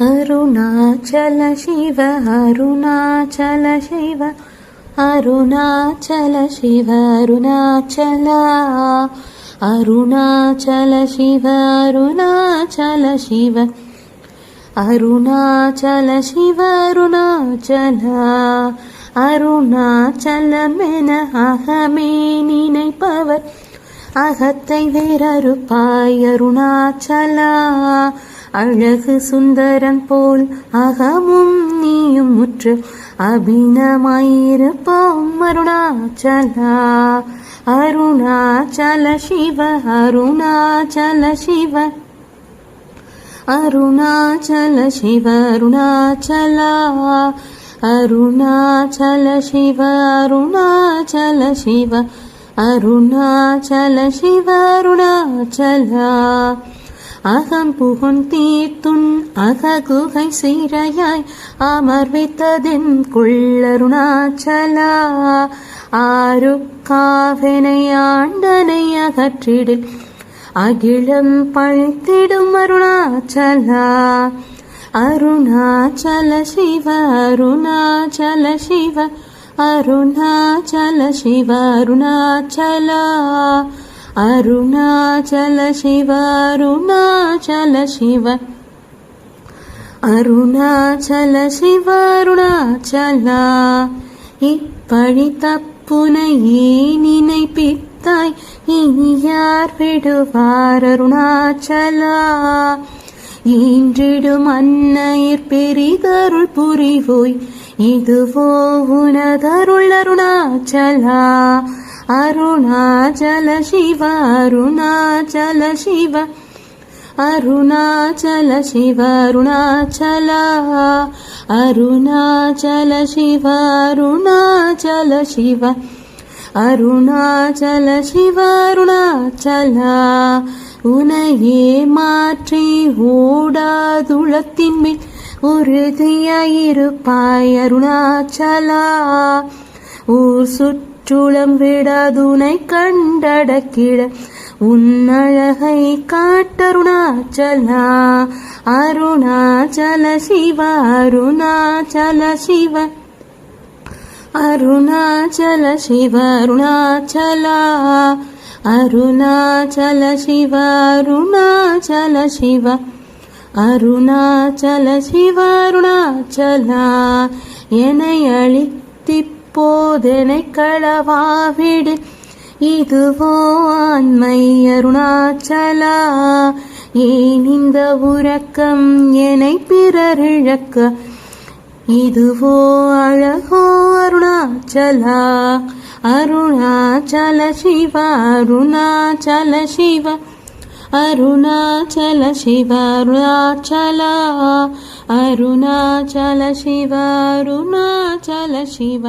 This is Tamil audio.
அருணாச்சல சிவ அருணாச்சல சிவ அருணாச்சல சிவ அருணாச்சல அருணாச்சல சிவ அருணாச்சல சிவ அருணாச்சல சிவ அருணாச்சல அருணாச்சலமென அகமே நினைப்பவர். அகத்தை வேறறுப்பாய் அருணாச்சலா அழகு சுந்தரன் போல் அகமும் நீயும் முற்று அபினமாயிருப்போம் அருணாச்சலா. அருணாச்சல சிவ அருணாச்சல சிவ. அருணாச்சல சிவ அருணாச்சலா. அருணாச்சல சிவ அருணாச்சல சிவ. அருணாச்சல சிவ அருணாச்சலா. அகம் புகுன் தீர்த்துன் அககுகை சீரையாய் அமர்வித்ததென் குள்ளருணாச்சலா. ஆறு காவனை ஆண்டனை அகற்றிடில் அகிலம் பழித்திடும் அருணாச்சலா. அருணாச்சல சிவ அருணாச்சல சிவ அருணாச்சல சிவ அருணாச்சலா. அருணாச்சல சிவ அருணாச்சல சிவ. அருணாச்சல சிவ அருணாச்சலா. இப்பழி தப்புனையே நினைப்பித்தாய் இனி யார் விடுவார் அருணாச்சலா? ஈன்றிடும் அன்னையர் பெரிதருள் புரிவோய் இதுவோ உனதருள் அருணாச்சலா. அருணாச்சல சிவ அருணாச்சல சிவ அருணாச்சல சிவ அருணாச்சலா அருணாச்சல சிவ அருணாச்சல சிவ அருணாச்சல சிவ அருணாச்சலா உனையே மாற்றி ஓடாதுளத்தின் மேல் உறுதியாயிருப்பாய் அருணாச்சலா ஊர் சுற்றுளம் விடாதுனை கண்டடக்கிட உன்னழகை காட்டருணாச்சலா. அருணாச்சல சிவ அருணாச்சல சிவ. அருணாச்சல சிவ அருணாச்சலா. அருணாச்சல சிவ அருணாச்சல சிவ. அருணாச்சல சிவ அருணாச்சலா. என்னை போதனை களவாவிடு இதுவோ ஆண்மை அருணாச்சலா. ஏன் இந்த உறக்கம் என்னை பிறர் இழக்க இதுவோ அழகோ அருணாச்சலா. அருணாச்சல சிவ அருணாச்சல சிவ. அருணாச்சல சிவ அருணாச்சலா. அருணாச்சல சிவ அருணாச்சல சிவ.